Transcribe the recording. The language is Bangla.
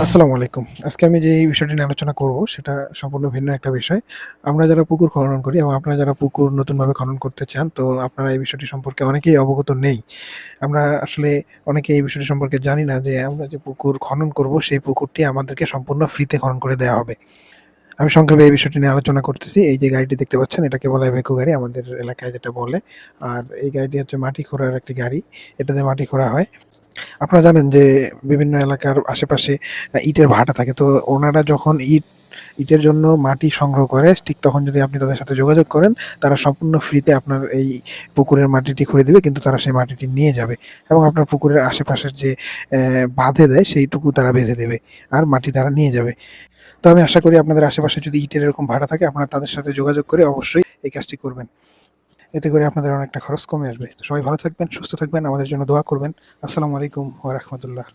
আসসালামু আলাইকুম। আজকে আমি যে বিষয়টি নিয়ে আলোচনা করব সেটা সম্পূর্ণ ভিন্ন একটা বিষয়। আমরা যারা পুকুর খনন করি এবং আপনারা যারা পুকুর নতুনভাবে খনন করতে চান, তো আপনারা এই বিষয়টি সম্পর্কে অনেকেই অবগত নেই। আমরা আসলে অনেকেই এই বিষয়টি সম্পর্কে জানি না যে আমরা যে পুকুর খনন করব সেই পুকুরটি আমাদেরকে সম্পূর্ণ ফ্রিতে খনন করে দেয়া হবে। আমি সংক্ষেপে এই বিষয়টি নিয়ে আলোচনা করতেছি। এই যে গাড়িটি দেখতে পাচ্ছেন এটাকে বলা হয় ভেকু গাড়ি আমাদের এলাকায় যেটা বলে। আর এই গাড়িটি হচ্ছে মাটি খোঁড়ার একটি গাড়ি। এটাতে মাটি খোঁড়া হয়। আপনারা জানেন যে বিভিন্ন এলাকার আশেপাশে ইটের ভাটা থাকে। তো ওনারা যখন ইট ইটের জন্য মাটি সংগ্রহ করে ঠিক তখন যদি আপনি তাদের সাথে যোগাযোগ করেন, তারা সম্পূর্ণ ফ্রিতে আপনার এই পুকুরের মাটিটি খুঁড়ে দেবে কিন্তু তারা সেই মাটিটি নিয়ে যাবে এবং আপনার পুকুরের আশেপাশের যে বাঁধে দেয় সেইটুকু তারা বেঁধে দেবে। আর মাটি তারা নিয়ে যাবে। তো আমি আশা করি আপনাদের আশেপাশে যদি ইটের এরকম ভাটা থাকে আপনারা তাদের সাথে যোগাযোগ করে অবশ্যই এই কাজটি করবেন। এতে করে আপনাদের অনেকটা খরচ কমে আসবে। সবাই ভালো থাকবেন, সুস্থ থাকবেন, আমাদের জন্য দোয়া করবেন। আসসালামু আলাইকুম ওয়া রাহমাতুল্লাহ।